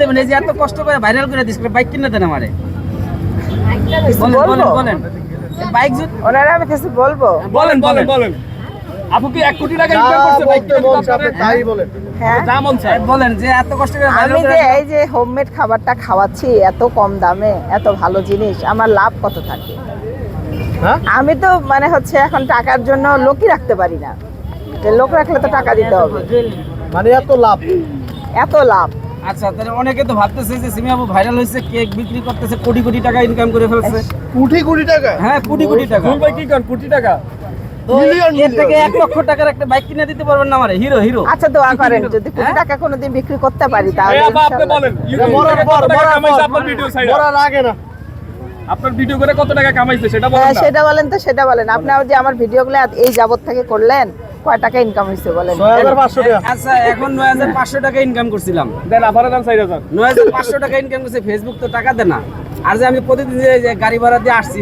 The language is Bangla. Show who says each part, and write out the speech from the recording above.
Speaker 1: দেবেন এই যে এত কষ্ট করে ভাইরাল করে দিস বাইক কিনে দেন আমারে। বলেন বলেন বলেন। বাইক যদি
Speaker 2: ওনারা আমি কিছু বলব?
Speaker 3: বলেন বলেন বলেন। আপু কি এক কোটি টাকা ইনকাম করছে বাইক
Speaker 4: তাই বলেন।
Speaker 2: হ্যাঁ।
Speaker 3: যা মন চায়।
Speaker 1: বলেন যে এত কষ্ট করে
Speaker 2: আমি যে এই যে হোমমেড খাবারটা খাওয়াচ্ছি এত কম দামে এত ভালো জিনিস আমার লাভ কত থাকে?
Speaker 4: হ্যাঁ?
Speaker 2: আমি তো মানে হচ্ছে এখন টাকার জন্য লোকই রাখতে পারি না। লোক রাখলে তো টাকা দিতে হবে।
Speaker 4: মানে এত লাভ?
Speaker 2: এত লাভ।
Speaker 1: আচ্ছা তাহলে অনেকে তো ভাবতেছে যে সিমি আপু ভাইরাল হয়েছে কেক বিক্রি করতেছে কোটি কোটি টাকা ইনকাম করে ফেলছে।
Speaker 4: কোটি কোটি টাকা?
Speaker 1: হ্যাঁ কোটি কোটি টাকা।
Speaker 3: ভাই কি করেন কোটি টাকা?
Speaker 1: তো
Speaker 4: মিলিয়ন
Speaker 1: এর থেকে এক লক্ষ টাকার একটা বাইক কিনে দিতে পারবেন না হিরো হিরো
Speaker 2: আচ্ছা দোয়া করেন যদি কোটি টাকা কোনোদিন বিক্রি করতে পারি তাহলে
Speaker 3: আপনার ভিডিও ভিডিও করে কত টাকা কামাইছে সেটা
Speaker 2: হ্যাঁ
Speaker 3: বলেন
Speaker 2: সেটা বলেন তো সেটা বলেন। আপনি যে আমার ভিডিওগুলো এই যাবত থেকে করলেন কয় টাকা ইনকাম হয়েছে বলেন?
Speaker 1: আচ্ছা এখন নয় হাজার পাঁচশো টাকা ইনকাম করছিলাম।
Speaker 3: দেন আবার দাম চার হাজার।
Speaker 1: নয় হাজার পাঁচশো টাকা ইনকাম করছে ফেসবুক তো টাকা দেয় না। আর যে আমি প্রতিদিন যে- যে গাড়ি ভাড়া দিয়ে আসছি